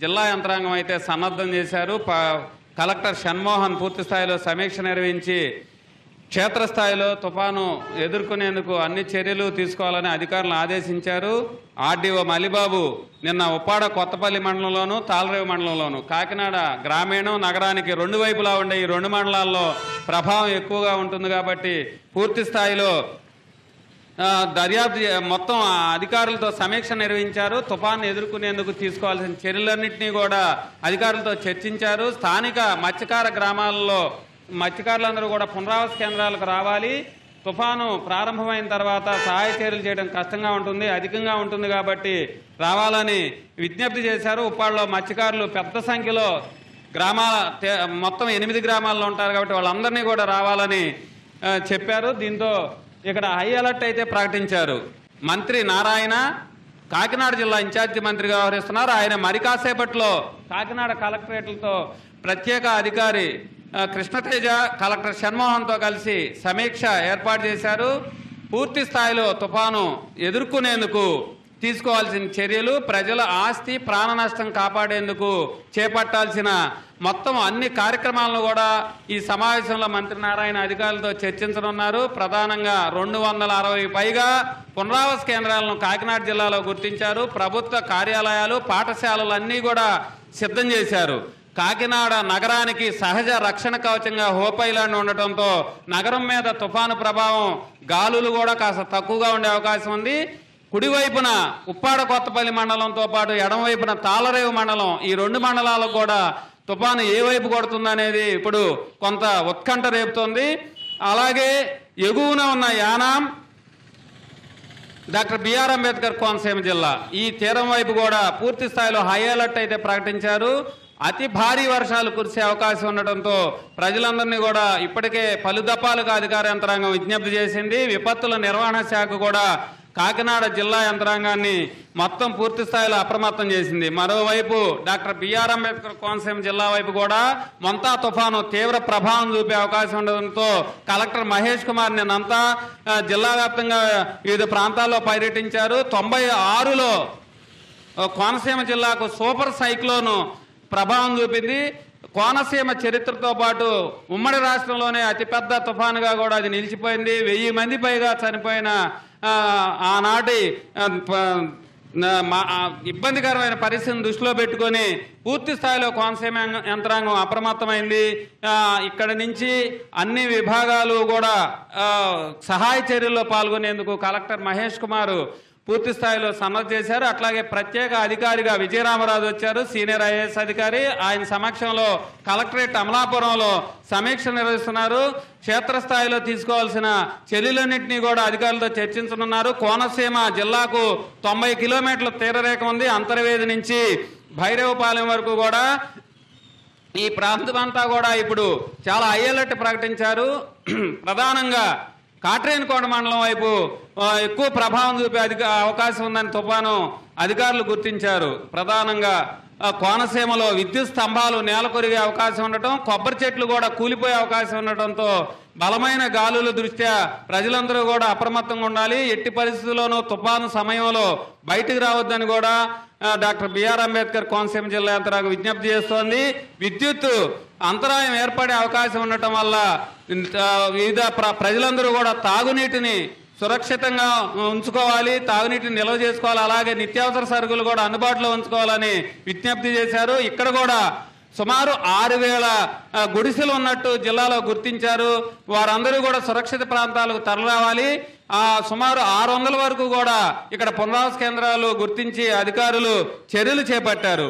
జిల్లా యంత్రాంగం అయితే సన్నద్ధం చేశారు. ప- కలెక్టర్ షణ్మోహన్ పూర్తి స్థాయిలో సమీక్ష నిర్వహించి క్షేత్రస్థాయిలో తుఫాను ఎదుర్కొనేందుకు అన్ని చర్యలు తీసుకోవాలని అధికారులను ఆదేశించారు. ఆర్డీఓ మలిబాబు నిన్న ఉప్పాడ కొత్తపల్లి మండలంలోను తాళరేవు మండలంలోను కాకినాడ గ్రామీణం నగరానికి రెండు వైపులా ఉండే ఈ రెండు మండలాల్లో ప్రభావం ఎక్కువగా ఉంటుంది కాబట్టి పూర్తి స్థాయిలో దర్యాప్తు మొత్తం అధికారులతో సమీక్ష నిర్వహించారు. తుఫాను ఎదుర్కొనేందుకు తీసుకోవాల్సిన చర్యలన్నింటినీ కూడా అధికారులతో చర్చించారు. స్థానిక మత్స్యకార గ్రామాలలో మత్స్యకారులందరూ కూడా పునరావాస కేంద్రాలకు రావాలి. తుఫాను ప్రారంభమైన తర్వాత సహాయ చర్యలు చేయడం కష్టంగా ఉంటుంది అధికంగా ఉంటుంది కాబట్టి రావాలని విజ్ఞప్తి చేశారు. ఉప్పాడులో మత్స్యకారులు పెద్ద సంఖ్యలో గ్రామాల మొత్తం ఎనిమిది గ్రామాల్లో ఉంటారు కాబట్టి వాళ్ళందరినీ కూడా రావాలని చెప్పారు. దీంతో ఇక్కడ హై అలర్ట్ అయితే ప్రకటించారు. మంత్రి నారాయణ కాకినాడ జిల్లా ఇన్ఛార్జి మంత్రిగా వ్యవహరిస్తున్నారు. ఆయన మరి కాసేపట్లో కాకినాడ కలెక్టరేట్లతో ప్రత్యేక అధికారి కృష్ణతేజ కలెక్టర్ షణ్మోహన్తో కలిసి సమీక్ష ఏర్పాటు చేశారు. పూర్తి స్థాయిలో తుఫాను ఎదుర్కొనేందుకు తీసుకోవాల్సిన చర్యలు ప్రజల ఆస్తి ప్రాణ నష్టం కాపాడేందుకు చేపట్టాల్సిన మొత్తం అన్ని కార్యక్రమాలను కూడా ఈ సమావేశంలో మంత్రి నారాయణ అధికారులతో చర్చించనున్నారు. ప్రధానంగా రెండు వందల అరవై పైగా పునరావాస కేంద్రాలను కాకినాడ జిల్లాలో గుర్తించారు. ప్రభుత్వ కార్యాలయాలు పాఠశాలలు అన్నీ కూడా సిద్ధం చేశారు. కాకినాడ నగరానికి సహజ రక్షణ కవచంగా హోపైలాండ్ ఉండటంతో నగరం మీద తుఫాను ప్రభావం గాలులు కూడా కాస్త తక్కువగా ఉండే అవకాశం ఉంది. కుడివైపున ఉప్పాడ కొత్తపల్లి మండలంతో పాటు ఎడమవైపున తాళరేవు మండలం ఈ రెండు మండలాలకు కూడా తుఫాను ఏ వైపు కొడుతుందనేది ఇప్పుడు కొంత ఉత్కంఠ రేపుతోంది. అలాగే ఎగువన ఉన్న యానాం డాక్టర్ బిఆర్ అంబేద్కర్ కోనసీమ జిల్లా ఈ తీరం వైపు కూడా పూర్తి స్థాయిలో హై అలర్ట్ అయితే ప్రకటించారు. అతి భారీ వర్షాలు కురిసే అవకాశం ఉండటంతో ప్రజలందరినీ కూడా ఇప్పటికే పలు దఫాలుగా అధికార యంత్రాంగం విజ్ఞప్తి చేసింది. విపత్తుల నిర్వహణ శాఖ కూడా కాకినాడ జిల్లా యంత్రాంగాన్ని మొత్తం పూర్తి స్థాయిలో అప్రమత్తం చేసింది. మరోవైపు డాక్టర్ బిఆర్ అంబేద్కర్ కోనసీమ జిల్లా వైపు కూడా మొంతా తుఫాను తీవ్ర ప్రభావం చూపే అవకాశం ఉండడంతో కలెక్టర్ మహేష్ కుమార్ నిన్నంతా జిల్లా వ్యాప్తంగా వివిధ ప్రాంతాల్లో పర్యటించారు. తొంభై ఆరులో కోనసీమ జిల్లాకు సూపర్ సైక్లోను ప్రభావం చూపింది. కోనసీమ చరిత్రతో పాటు ఉమ్మడి రాష్ట్రంలోనే అతిపెద్ద తుఫానుగా కూడా అది నిలిచిపోయింది. వెయ్యి మంది పైగా చనిపోయిన ఆనాటి మా- ఇబ్బందికరమైన పరిస్థితిని దృష్టిలో పెట్టుకొని పూర్తి స్థాయిలో కోనసీమ యంత్రాంగం అప్రమత్తమైంది. ఇక్కడ నుంచి అన్ని విభాగాలు కూడా సహాయ చర్యల్లో పాల్గొనేందుకు కలెక్టర్ మహేష్ కుమార్ పూర్తి స్థాయిలో సమర్థ చేశారు. అట్లాగే ప్రత్యేక అధికారిగా విజయరామరాజు వచ్చారు. సీనియర్ ఐఏఎస్ అధికారి. ఆయన సమక్షంలో కలెక్టరేట్ అమలాపురంలో సమీక్ష నిర్వహిస్తున్నారు. క్షేత్రస్థాయిలో తీసుకోవాల్సిన చర్యలన్నింటినీ కూడా అధికారులతో చర్చించనున్నారు. కోనసీమ జిల్లాకు తొంభై కిలోమీటర్ల తీరరేఖ ఉంది. అంతర్వేది నుంచి భైరవపాలెం వరకు కూడా ఈ ప్రాంతం అంతా కూడా ఇప్పుడు చాలా హై అలర్ట్ ప్రకటించారు. ప్రధానంగా కాట్రేనికోట మండలం వైపు ఎక్కువ ప్రభావం చూపే అధిక అవకాశం ఉందని తుఫాను అధికారులు గుర్తించారు. ప్రధానంగా కోనసీమలో విద్యుత్ స్తంభాలు నేల కొరిగే అవకాశం ఉండటం కొబ్బరి చెట్లు కూడా కూలిపోయే అవకాశం ఉండటంతో బలమైన గాలుల దృష్ట్యా ప్రజలందరూ కూడా అప్రమత్తంగా ఉండాలి. ఎట్టి పరిస్థితుల్లోనూ తుఫాను సమయంలో బయటికి రావద్దని కూడా డాక్టర్ బిఆర్ అంబేద్కర్ కోనసీమ జిల్లా యంత్రాంగం విజ్ఞప్తి చేస్తోంది. విద్యుత్ అంతరాయం ఏర్పడే అవకాశం ఉండటం వల్ల వివిధ ప్ర- ప్రజలందరూ కూడా తాగునీటిని సురక్షితంగా ఉంచుకోవాలి తాగునీటిని నిల్వ చేసుకోవాలి అలాగే నిత్యావసర సరుకులు కూడా అందుబాటులో ఉంచుకోవాలని విజ్ఞప్తి చేశారు. ఇక్కడ కూడా సుమారు ఆరు వేల గుడిసెలు ఉన్నట్టు జిల్లాలో గుర్తించారు. వారందరూ కూడా సురక్షిత ప్రాంతాలకు తరలిరావాలి. ఆ సుమారు ఆరు వందల వరకు కూడా ఇక్కడ పునరావాస కేంద్రాలు గుర్తించి అధికారులు చర్యలు చేపట్టారు.